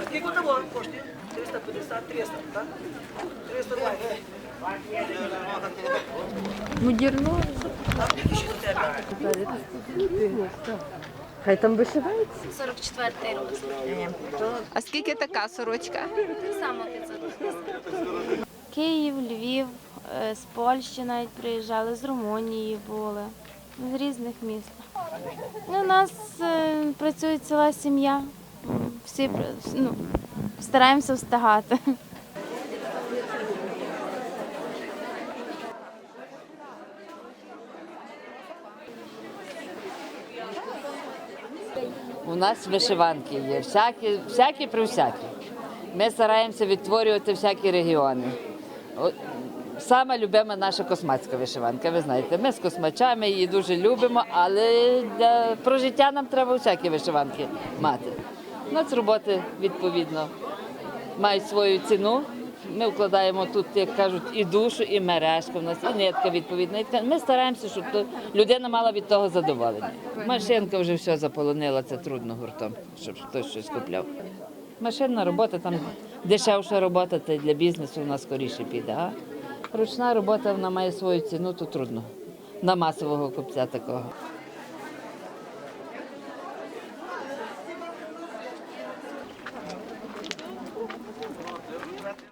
А скільки того коштує? 350, 300, так? 320. Модерно. Так, які ще до? Хай там вишивається. 44 року. А скільки така сорочка? Так само 500. Київ, Львів, з Польщі навіть приїжджали, з Румунії були, з різних міст. Ну, У нас е, працює ціла сім'я. Всі ну, стараємося встигати. У нас вишиванки є, всякі, всякі при всякі. Ми стараємося відтворювати всякі регіони. О, Сама любима наша космацька вишиванка, ви знаєте. Ми з космачами її дуже любимо, але для прожиття нам треба всякі вишиванки мати. Нацроботи, відповідно, мають свою ціну. Ми вкладаємо тут, як кажуть, і душу, і мережку. У нас і нитка відповідна. І. Ми стараємося, щоб людина мала від того задоволення. Машинка вже все заполонила, це трудно гуртом, щоб хтось щось купляв. Машинна робота, там дешевша робота, це для бізнесу вона скоріше піде. А ручна робота вона має свою ціну, то трудно. На масового купця такого.